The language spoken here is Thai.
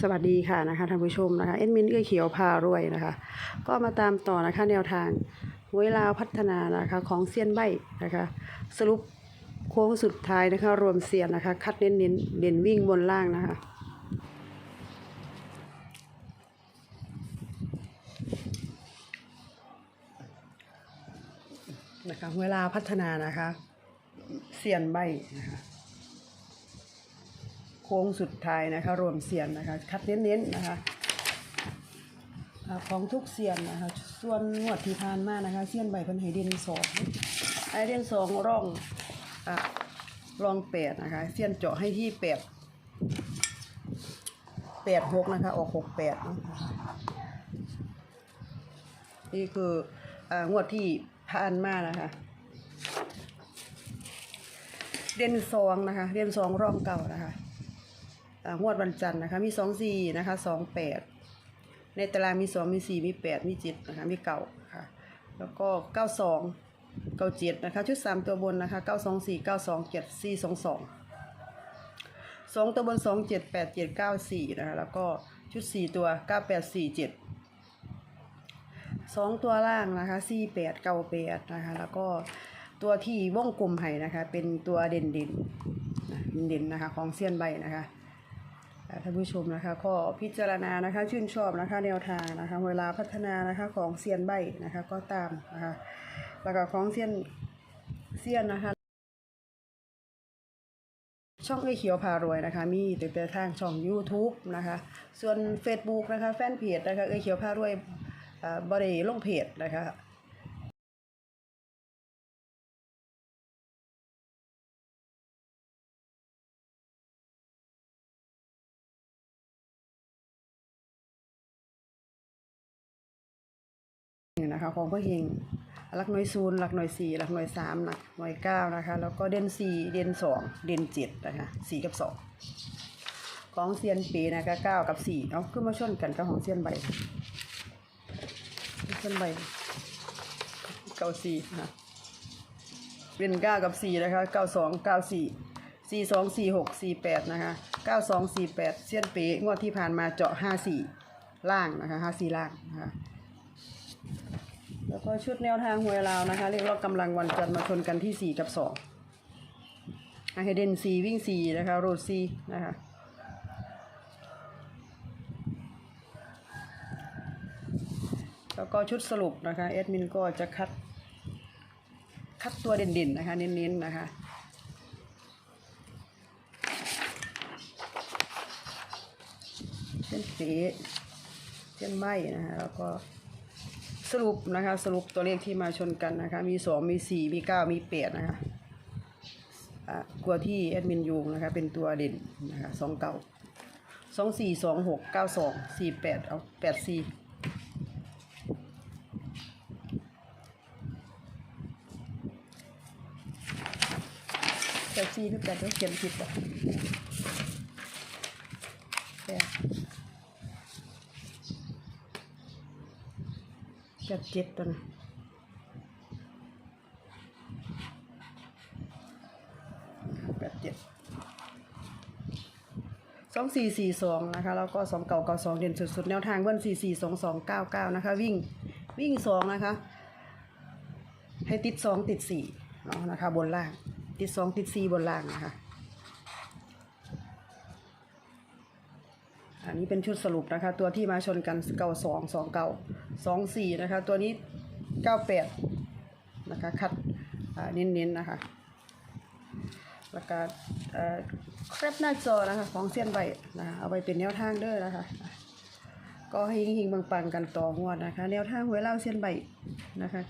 สวัสดีค่ะนะคะท่านผู้ชมนะคะเอ็ดมินเอื้อเขียวพารวยนะคะ ก็มาตามต่อนะคะแนวทางหวยลาวพัฒนานะคะของเซียนใบนะคะ สรุปโค้งสุดท้ายนะคะรวมเซียนนะคะ คัดเน้นเน้นเด่นวิ่งบนล่างนะคะนะคะเวลาพัฒนานะคะเซียนใบนะคะ โค้งสุดท้ายนะคะ รวมเสียนนะคะ คัดเน้นๆนะคะของทุกเสียนนะคะ ส่วนงวดที่ผ่านมานะคะเสียนใบพันให้เด่นสองไอเด่นสองร่องอ่องแปดนะคะเสียนเจาะให้ที่แปดแปดหกนะคะ ออกหกแปดนี่คือองวดที่ผ่านมานะคะ เด่นสองนะคะ เด่นสองร่องเก่านะคะ งวดวันจันทร์นะคะ มีสองสี่นะคะสองแปดในตารางมีสองมีสี่มีแปดมีเจ็ดนะคะมีเก่าค่ะ แล้วก็เก้าสองเก้าเจ็ดนะคะ ชุดสามตัวบนนะคะเก้าสองสี่เก้าสองเจ็ดสี่สองสองสองตัวบนสองเจ็ดแปดเจ็ดเก้าสี่นะคะ แล้วก็ชุดสี่ตัวเก้าแปดสี่เจ็ดสองตัวล่างนะคะสี่แปดเก้าแปดนะคะ แล้วก็ตัวที่วงกลมไห้นะคะ เป็นตัวเด่นเด่นเด่นนะคะ ของเซียนใบนะคะ ท่านผู้ชมนะคะก็พิจารณานะคะชื่นชอบนะคะแนวทางนะคะเวลาพัฒนานะคะของเซียนใบนะคะก็ตามนะคะแล้วก็ของเซียนเซียนนะคะช่องไอเขียวพารวยนะคะมีแต่แต่ทางช่อง YouTube นะคะส่วน Facebook นะคะแฟนเพจนะคะไอเขียวพารวยอ่าบริลงเพจนะคะ นะคะของพ่อเฮงหลักหน่วยศูนย์หลักหน่วยสี่หลักหน่วยสามหลักหน่วยเก้านะคะ แล้วก็เด่นสี่เด่นสองเด่นเจ็ดนะคะสี่กับสองของเซียนปีนะคะเก้ากับสี่เอาขึ้นมาชนกันกับของเซียนใบเซียนใบเก้าสี่นะคะเป็นเก้ากับสี่นะคะเก้าสองเก้าสี่สี่สองสี่หกสี่แปดนะคะเก้าสองสี่แปดเซียนปีงวดที่ผ่านมาเจาะห้าสี่ล่างนะคะห้าสี่ล่างนะคะ แล้วก็ชุดแนวทางหวยลาวนะคะ เรียกว่ากำลังวันจันทร์มาชนกันที่สี่กับสองไฮเดนซีวิ่งสี่นะคะ โรดซีนะคะแล้วก็ชุดสรุปนะคะแอดมินก็จะคัด คัดตัวเด่นๆนะคะ เน้นๆนะคะเส้นเฟสเส้นไหมนะคะแล้วก็ สรุปนะคะ สรุปตัวเลขที่มาชนกันนะคะ มีสองมีสี่มีเก้ามีแปดนะคะอะตัวที่แอดมินยูงนะคะ เป็นตัวเด่นนะคะสองเก้าสองสี่สองหกเก้าสองสี่แปดเอาแปดสี่แปดสี่หรือแปดเดี๋ยวเขียนผิดอะแปด แปดเจ็ดตัวนะแปดเจ็ดสองสี่สี่สองนะคะ แล้วก็สองเก่าเก่าสองเด่นสุดๆ แนวทางเบิ้ลสี่สี่สองสองเก้าเก้านะคะ วิ่งวิ่งสองนะคะ ให้ติดสองติดสี่เนาะนะคะ บนล่าง ติดสองติดสี่บนล่างนะคะ อันนี้เป็นชุดสรุปนะคะ ตัวที่มาชนกันเก้าสองสองเก้าสองสี่นะคะ ตัวนี้เก้าแปดนะคะคัดเน้นๆนะคะแล้วก็เออแคปหน้าจอนะคะของเส้นใบนะคะเอาไปเป็นแนวทางเด้อนะคะ ก็ให้หิงๆปังๆกันต่องวดนะคะ แนวทางหวยเล่าเส้นใบนะคะ